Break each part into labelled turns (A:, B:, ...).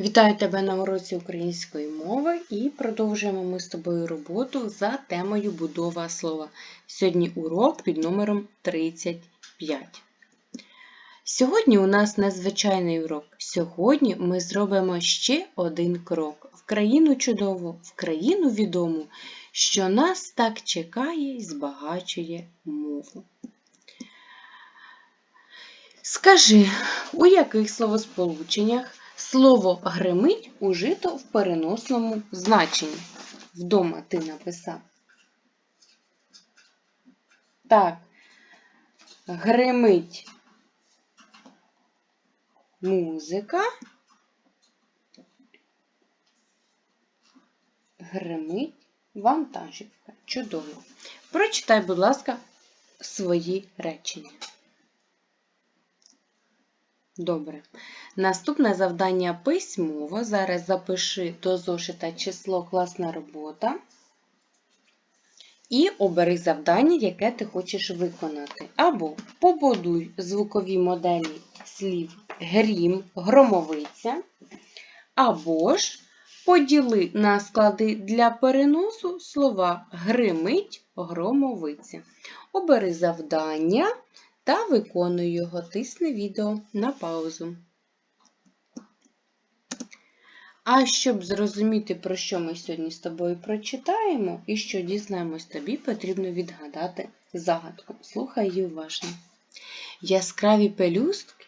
A: Вітаю тебе на уроці української мови і продовжуємо ми з тобою роботу за темою будова слова. Сьогодні урок під номером 35. Сьогодні у нас незвичайний урок. Сьогодні ми зробимо ще один крок в країну чудову, в країну відому, що нас так чекає і збагачує мову. Скажи, у яких словосполученнях слово гримить ужито в переносному значенні? Вдома ти написав. Так, гримить музика. Гримить вантажівка. Чудово. Прочитай, будь ласка, свої речення. Добре. Наступне завдання письмово. Зараз запиши до зошита число класна робота. І обери завдання, яке ти хочеш виконати. Або побудуй звукові моделі слів грім, громовиця. Або ж поділи на склади для переносу слова гримить, громовиця. Обери завдання та виконуй його. Тисни відео на паузу. А щоб зрозуміти, про що ми сьогодні з тобою прочитаємо і що дізнаємось, тобі потрібно відгадати загадку. Слухай її уважно. Яскраві пелюстки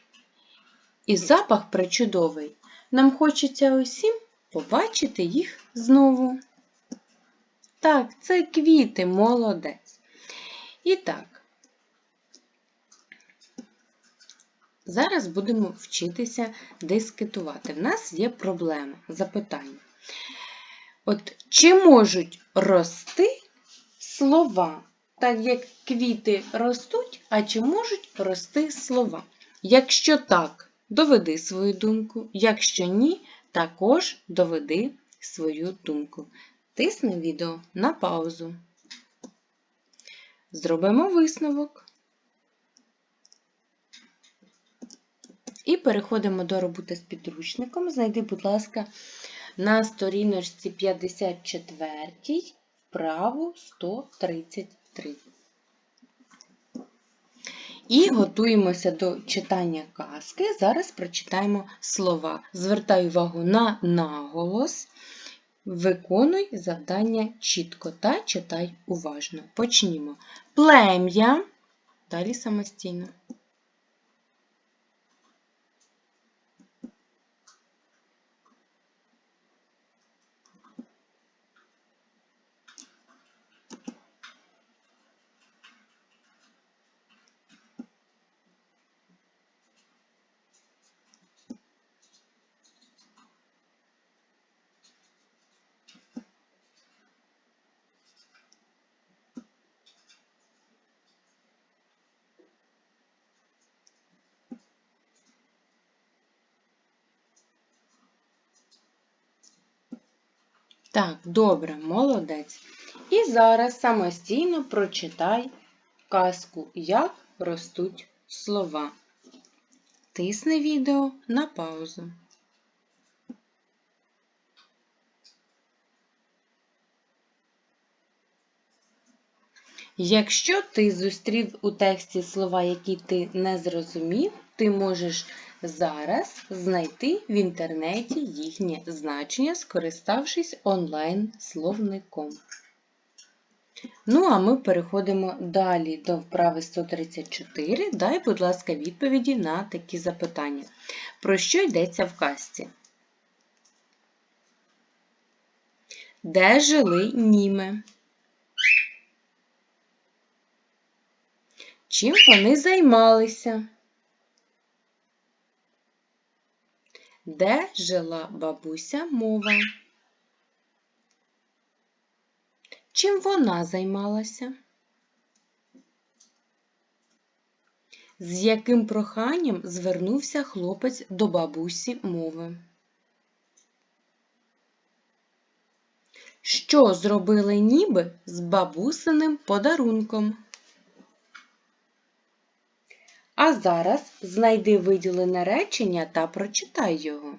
A: і запах причудовий. Нам хочеться усім побачити їх знову. Так, це квіти, молодець. І так, Зараз будемо вчитися дискутувати. В нас є проблема, запитання. От чи можуть рости слова, так як квіти ростуть, а чи можуть рости слова? Якщо так, доведи свою думку, якщо ні, також доведи свою думку. Тисни відео на паузу. Зробимо висновок. І переходимо до роботи з підручником. Знайди, будь ласка, на сторіночці 54 вправу 133. І готуємося до читання казки. Зараз прочитаємо слова. Звертай увагу на наголос. Виконуй завдання чітко та читай уважно. Почнімо. Плем'я. Далі самостійно. Так, добре, молодець. І зараз самостійно прочитай казку, як ростуть слова. Тисни відео на паузу. Якщо ти зустрів у тексті слова, які ти не зрозумів, ти можеш зараз знайти в інтернеті їхнє значення, скориставшись онлайн-словником. Ну, а ми переходимо далі до вправи 134. Дай, будь ласка, відповіді на такі запитання. Про що йдеться в казці? Де жили німи? Чим вони займалися? Де жила бабуся мова? Чим вона займалася? З яким проханням звернувся хлопець до бабусі мови? Що зробили ніби з бабусиним подарунком? А зараз знайди виділене речення та прочитай його.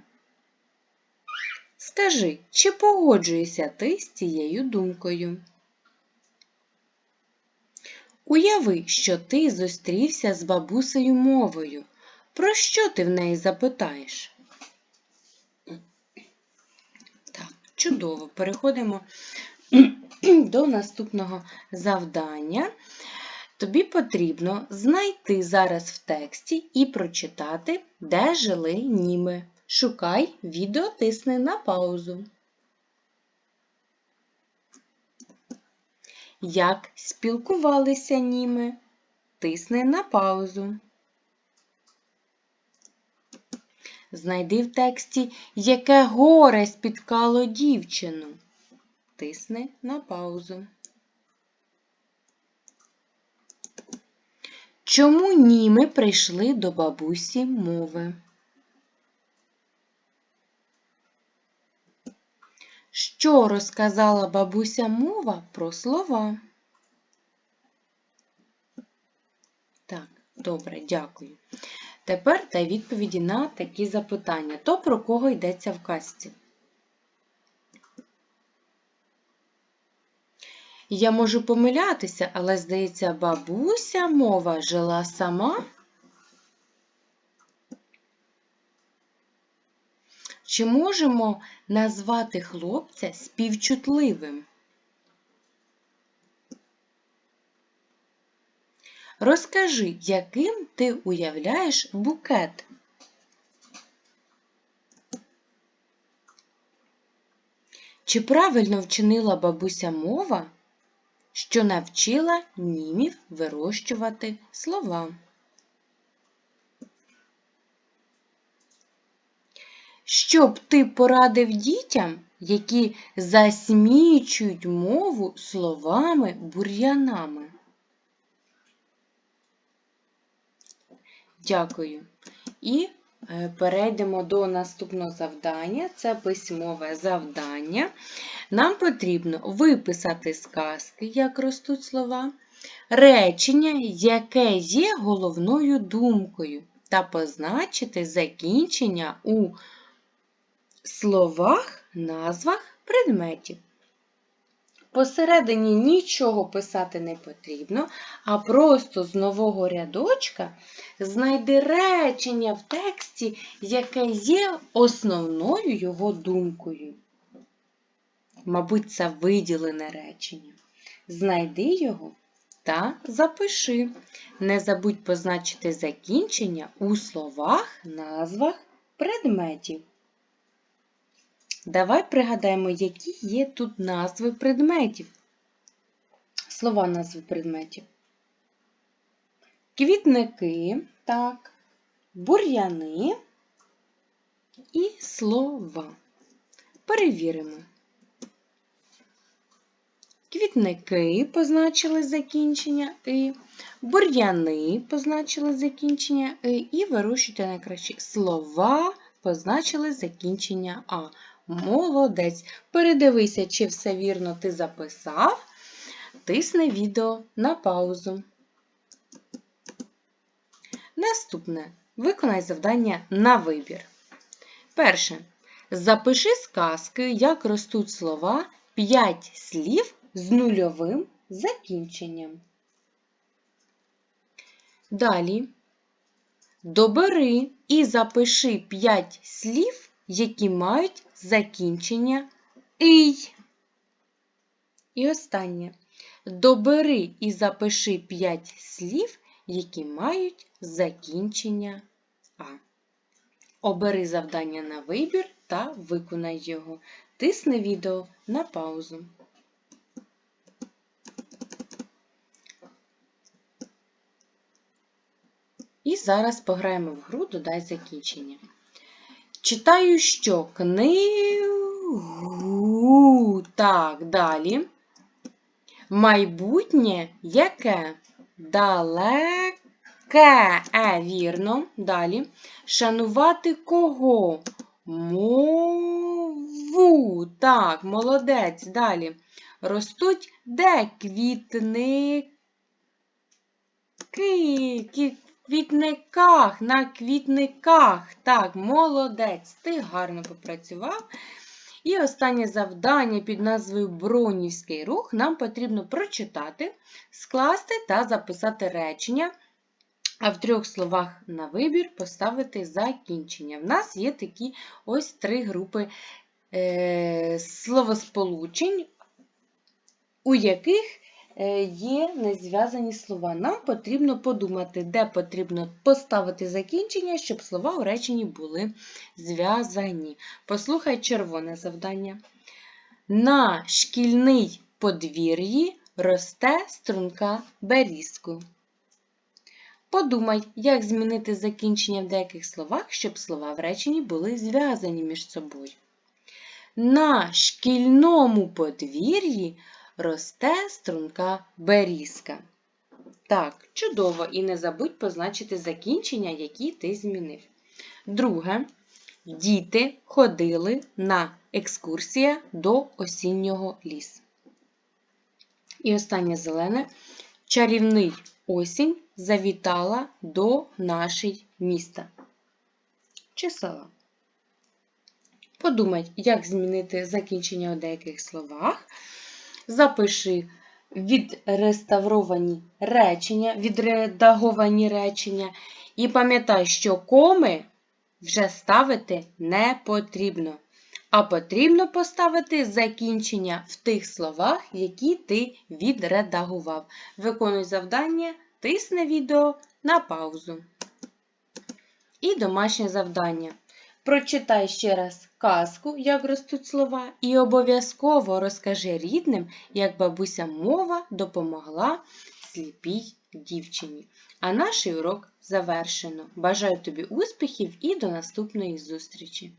A: Скажи, чи погоджуєшся ти з цією думкою? Уяви, що ти зустрівся з бабусею мовою. Про що ти в неї запитаєш? Так, чудово. Переходимо до наступного завдання. Тобі потрібно знайти зараз в тексті і прочитати, де жили німи. Шукай відео, тисни на паузу. Як спілкувалися німи? Тисни на паузу. Знайди в тексті, яке горе спіткало дівчину. Тисни на паузу. Чому німи прийшли до бабусі мови? Що розказала бабуся мова про слова? Так, добре, дякую. Тепер дай відповіді на такі запитання. То про кого йдеться в казці? Я можу помилятися, але, здається, бабуся мова жила сама. Чи можемо назвати хлопця співчутливим? Розкажи, яким ти уявляєш букет? Чи правильно вчинила бабуся мова, що навчила німів вирощувати слова? Що б ти порадив дітям, які засмічують мову словами бур'янами? Дякую. І перейдемо до наступного завдання. Це письмове завдання. Нам потрібно виписати сказки, як ростуть слова, речення, яке є головною думкою, та позначити закінчення у словах, назвах предметів. Посередині нічого писати не потрібно, а просто з нового рядочка знайди речення в тексті, яке є основною його думкою. Мабуть, це виділене речення. Знайди його та запиши. Не забудь позначити закінчення у словах, назвах предметів. Давай пригадаємо, які є тут назви предметів. Слова назви предметів. Квітники, так, бур'яни і слова. Перевіримо. Квітники позначили закінчення и, бур'яни позначили закінчення и, і вирощуйте найкраще слова позначили закінчення А. Молодець. Передивися, чи все вірно ти записав. Тисни відео на паузу. Наступне. Виконай завдання на вибір. Перше. Запиши сказки, як ростуть слова 5 слів з нульовим закінченням. Далі добери і запиши 5 слів, які мають закінчення «ий». І останнє. Добери і запиши 5 слів, які мають закінчення А. Обери завдання на вибір та виконай його. Тисни відео на паузу. І зараз пограємо в гру Додай закінчення. Читаю що? Книгу. Так, далі. Майбутнє яке? Далеке. Е, вірно. Далі. Шанувати кого? Мову. Так, молодець. Далі. Ростуть де квітники? Квітниках, на квітниках. Так, молодець, ти гарно попрацював. І останнє завдання під назвою Бронівський рух нам потрібно прочитати, скласти та записати речення, а в трьох словах на вибір поставити закінчення. В нас є такі ось три групи е, словосполучень, у яких є незв'язані слова. Нам потрібно подумати, де потрібно поставити закінчення, щоб слова у реченні були зв'язані. Послухай червоне завдання. На шкільний подвір'ї росте струнка берізку. Подумай, як змінити закінчення в деяких словах, щоб слова в реченні були зв'язані між собою. На шкільному подвір'ї росте струнка берізка. Так, чудово, і не забудь позначити закінчення, які ти змінив. Друге. Діти ходили на екскурсія до осіннього лісу. І останнє зелене. Чарівний осінь завітала до нашої міста. Чи села. Подумай, як змінити закінчення у деяких словах. Запиши відреставровані речення, відредаговані речення. І пам'ятай, що коми вже ставити не потрібно. А потрібно поставити закінчення в тих словах, які ти відредагував. Виконуй завдання, тисни відео на паузу. І домашнє завдання. Прочитай ще раз казку, як ростуть слова, і обов'язково розкажи рідним, як бабуся мова допомогла сліпій дівчині. А наш урок завершено. Бажаю тобі успіхів і до наступної зустрічі!